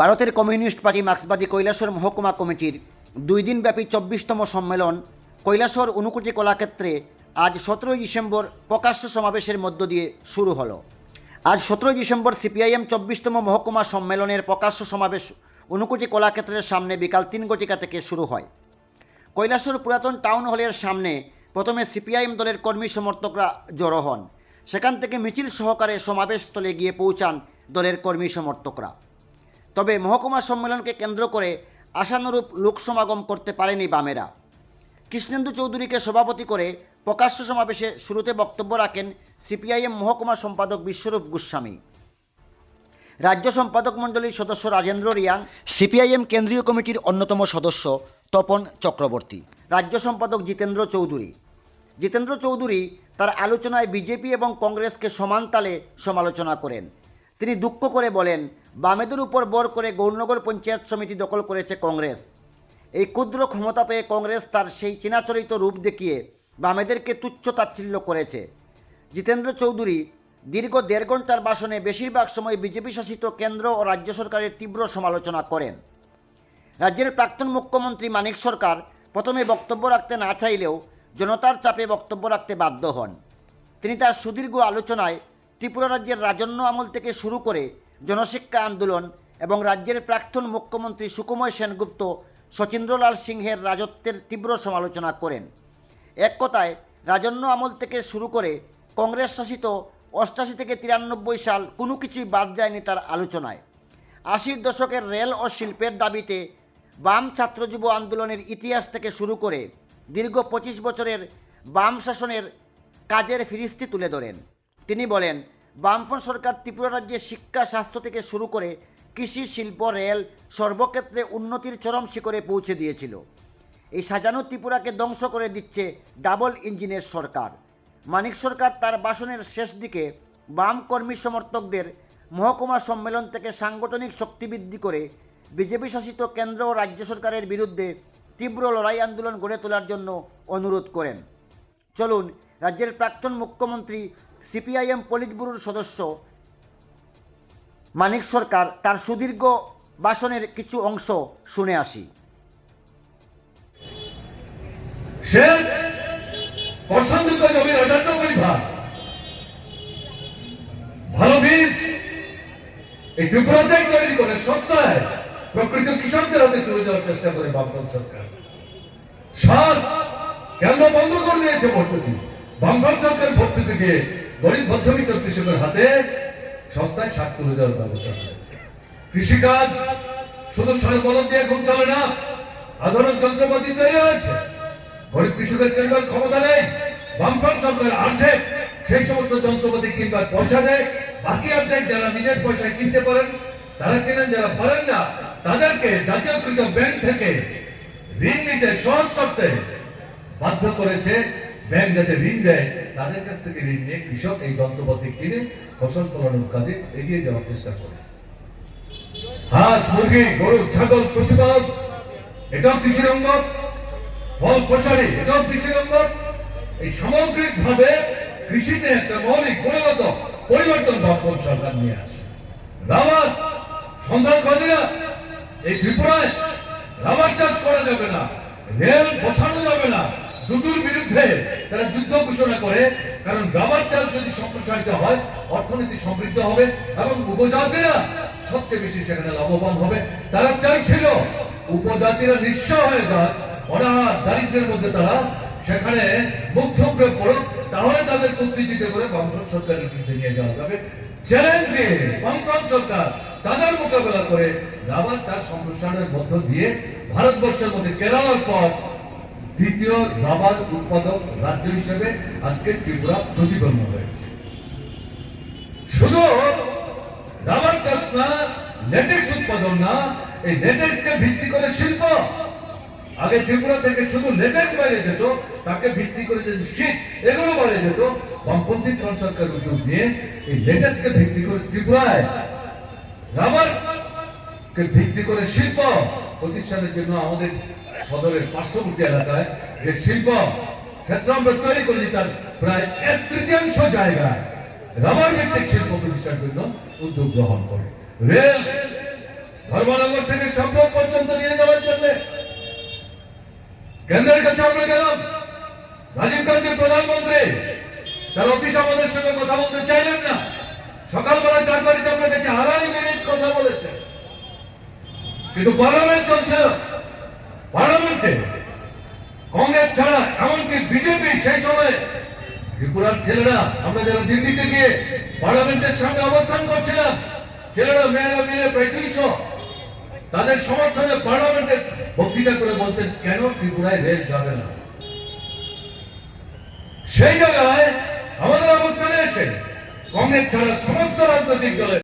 ভারতের communist party মার্ক্সবাদী কৈলাসর মহকুমা কমিটির দুই দিনব্যাপী চব্বিশতম সম্মেলন কৈলাসর অনুকুটি কলাক্ষেত্রে আজ সতেরোই ডিসেম্বর প্রকাশ্য সমাবেশের মধ্য দিয়ে শুরু হলো। আজ সতেরোই ডিসেম্বর সিপিআইএম চব্বিশতম মহকুমা সম্মেলনের প্রকাশ্য সমাবেশ অনুকুটি কলাক্ষেত্রের সামনে বিকাল তিন গটিকা থেকে শুরু হয়। কৈলাসর পুরাতন টাউন হলের সামনে প্রথমে সিপিআইএম দলের কর্মী সমর্থকরা জড়ো হন। সেখান থেকে মিছিল সহকারে সমাবেশস্থলে গিয়ে পৌঁছান দলের কর্মী সমর্থকরা। তবে মহকুমা সম্মেলনকে কেন্দ্র করে আশানুরূপ লোক সমাগম করতে পারেনি বামেরা। কৃষ্ণেন্দু চৌধুরীকে সভাপতি করে প্রকাশ্য সমাবেশে শুরুতে বক্তব্য রাখেন সিপিআইএম মহকুমা সম্পাদক বিশ্বরূপ গোস্বামী। রাজ্য সম্পাদক মণ্ডলীর সদস্য রাজেন্দ্র রিয়াং সিপিআইএম কেন্দ্রীয় কমিটির অন্যতম সদস্য তপন চক্রবর্তী। রাজ্য সম্পাদক জিতেন্দ্র চৌধুরী। জিতেন্দ্র চৌধুরী তার আলোচনায় বিজেপি এবং কংগ্রেসকে সমান তালে সমালোচনা করেন। তিনি দুঃখ করে বলেন বামেদের উপর বর করে গৌরনগর পঞ্চায়েত সমিতি দখল করেছে কংগ্রেস। এই ক্ষুদ্র ক্ষমতা পেয়ে কংগ্রেস তার সেই চিনাচরিত রূপ দেখিয়ে বামেদেরকে তুচ্ছ তাচ্ছিল্য করেছে। জিতেন্দ্র চৌধুরী দীর্ঘ দেড় ঘণ্টার ভাষণে বেশিরভাগ সময় বিজেপি শাসিত কেন্দ্র ও রাজ্য সরকারের তীব্র সমালোচনা করেন। রাজ্যের প্রাক্তন মুখ্যমন্ত্রী মানিক সরকার প্রথমে বক্তব্য রাখতে না চাইলেও জনতার চাপে বক্তব্য রাখতে বাধ্য হন। তিনি তার সুদীর্ঘ আলোচনায় ত্রিপুরা রাজ্যের রাজন্য আমল থেকে শুরু করে জনশিক্ষা আন্দোলন এবং রাজ্যের প্রাক্তন মুখ্যমন্ত্রী সুকুময় সেনগুপ্ত, শচীন্দ্রলাল সিংহের রাজত্বের তীব্র সমালোচনা করেন। এক কথায়, রাজন্য আমল থেকে শুরু করে কংগ্রেস শাসিত অষ্টাশি থেকে তিরানব্বই সাল কোনো কিছুই বাদ যায়নি তার আলোচনায়। আশির দশকের রেল ও শিল্পের দাবিতে বাম ছাত্র যুব আন্দোলনের ইতিহাস থেকে শুরু করে দীর্ঘ পঁচিশ বছরের বাম শাসনের কাজের ফিরিস্তি তুলে ধরেন। তিনি বলেন বামফ্রন্ট সরকার ত্রিপুরা রাজ্যে শিক্ষা, স্বাস্থ্য থেকে শুরু করে কৃষি, শিল্প, রেল সর্বক্ষেত্রে উন্নতির চরম শিখরে পৌঁছে দিয়েছিল। এই সাজানো ত্রিপুরাকে ধ্বংস করে দিচ্ছে ডাবল ইঞ্জিনের সরকার। মানিক সরকার তার ভাষণের শেষ দিকে বাম কর্মী সমর্থকদের মহকুমা সম্মেলন থেকে সাংগঠনিক শক্তি বৃদ্ধি করে বিজেপি শাসিত কেন্দ্র ও রাজ্য সরকারের বিরুদ্ধে তীব্র লড়াই আন্দোলন গড়ে তোলার জন্য অনুরোধ করেন। চলুন, রাজ্যের প্রাক্তন মুখ্যমন্ত্রী সিপিআইএম পলিট ব্যুরোর সদস্য মানিক সরকার তার সুদীর্ঘ ভাষণের কিছু অংশ শুনে আসি। ভালো বীজ এই ত্রিপুরাতেই তৈরি করে সস্তায় প্রকৃত কৃষকদের হাতে তুলে দেওয়ার চেষ্টা করে বামফ্রন্ট সরকার। সার কেন্দ্র বন্ধ করে দিয়েছে ভর্তুকি বামফ্রন্ট সরকার ভর্তুকি দিয়ে গরিব মধ্যবিত্ত কৃষকের হাতে সস্তায় সার তুলে দেওয়ার ব্যবস্থা করেছে কৃষিকাজ শুধু সার বলদ দিয়ে ঘুম চলে না, আধুনিক যন্ত্রপাতি তৈরি হয়েছে। গরিব কৃষকের কেন্দ্রের ক্ষমতা নেই, বামফ্রন্ট সরকার অর্ধেক সেই সমস্ত যন্ত্রপাতি কিনবার পয়সা দেয় বাকি অর্ধেক যারা নিজের পয়সায় কিনতে পারেন, তারা কেনেন, যারা পারেন না, তাদেরকে জাতীয়কৃত ব্যাংক থেকে ঋণ নিতে সহজ শর্তে বাধ্য করেছে ব্যাংক যাতে ঋণ দেয়। তাদের কাছ থেকে ঋণ নিয়ে কৃষক এই যন্ত্রপাতি কিনে ফসল ফলানোর কাজে এগিয়ে যাওয়ার চেষ্টা করে। হাঁস, মুরগি, গরু, ছাগল প্রতিপাদ এটাও কৃষির অঙ্গ ফল ফসারি এটাও কৃষির অঙ্গ এই সামগ্রিক ভাবে কৃষিতে একটা মৌলিক গুণগত পরিবর্তন বর্তমান সরকার নিয়ে আসে রাবার সন্ত্রাসবাদীরা এই ত্রিপুরায় রাবার চাষ করা যাবে না, রেল বসানো যাবে না দুটোর বিরুদ্ধে তারা যুদ্ধ ঘোষণা করে, কারণ রাবার চাষ যদি সম্প্রসারিত হয়, অর্থনীতি সমৃদ্ধ হবে এবং উপজাতিরা সবচেয়ে বেশি সেখানে লাভবান হবে। তারা চাইছিল উপজাতিরা নিঃস্ব হয়ে যায় অনাহার দারিদ্রের মধ্যে তারা সেখানে মুখ থুবড়ে পড়ুক, তাহলে তাদের উত্তেজিত করে বামফ্রন্ট সরকারের বিরুদ্ধে নিয়ে যাওয়া যাবে। চ্যালেঞ্জ নিয়ে বামফ্রন্ট সরকার তাদের মোকাবেলা করে রাবার চাষ সম্প্রসারণের মধ্য দিয়ে ভারতবর্ষের মধ্যে কেরালার পর দ্বিতীয় রাবার উৎপাদক রাজ্য হিসেবে আজকে ত্রিপুরা প্রতিপন্ন হয়েছে। শুধু রাবার চাষ না, লেটেক্স উৎপাদন না, এই লেটেক্সকে ভিত্তি করে শিল্প। আগে ত্রিপুরা থেকে শুধু লেটেক্স বাইরে যেত, তাকে ভিত্তি করে যদি শীত এগুলো বাইরে যেত, বামপন্থী সরকার উদ্যোগ নিয়ে এই লেটেক্সকে ভিত্তি করে ত্রিপুরায় রাবার কে ভিত্তি করে শিল্প প্রতিষ্ঠানের জন্য আমাদের সদরের পার্শ্ববর্তী এলাকায় যে শিল্প ক্ষেত্র আমরা তৈরি করেছি তার প্রায় এক তৃতীয়াংশ জায়গায় রাবার ভিত্তিক শিল্প প্রতিষ্ঠার জন্য উদ্যোগ গ্রহণ করে। রেল ধর্মনগর থেকে সম্পর্ক পর্যন্ত নিয়ে যাওয়ার জন্য। কেন্দ্রের কাছে আমরা গেলাম। রাজীব গান্ধী প্রধানমন্ত্রী, তার অফিস আমাদের সঙ্গে কথা বলতে চাইলেন না। সকালবেলায় তার বাড়িতে আমরা কাছে আড়াই মিনিট কথা বলেছে কিন্তু পার্লামেন্ট চলছে পার্লামেন্টে কংগ্রেস ছাড়া এমনকি বিজেপি সেই সময় ত্রিপুরার ছেলেরা, আমরা যারা দিল্লিতে গিয়ে পার্লামেন্টের সামনে অবস্থান করছিলাম, ছেলেরা, মেয়েরা মিলে প্রায় দুইশো, তাদের সমর্থনে পার্লামেন্টে বক্তৃতা করে বলছেন, কেন ত্রিপুরায় রেল যাবে না? সেই জায়গায় আমাদের অবস্থানে এসে কংগ্রেস ছাড়া সমস্ত রাজনৈতিক দলের